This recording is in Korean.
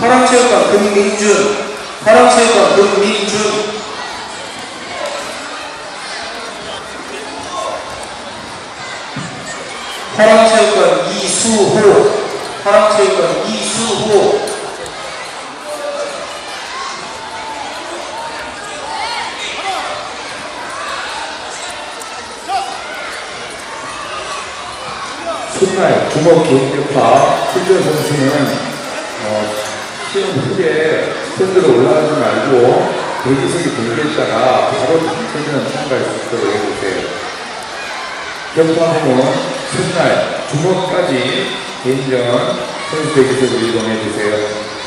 파랑체육관 금민준, 파랑체육관 금민준, 파랑체육관 이수호, 파랑체육관 이수호, 첫날 주먹 개인격파 출전 선수는 어, 시험 후에 스탠드로 올라가지 말고 대기석에 대기했다가 바로 선수는 참가할 수 있도록 해주세요. 격파하면 첫날 주먹까지 개인전 선수 대기석으로 이동해 주세요.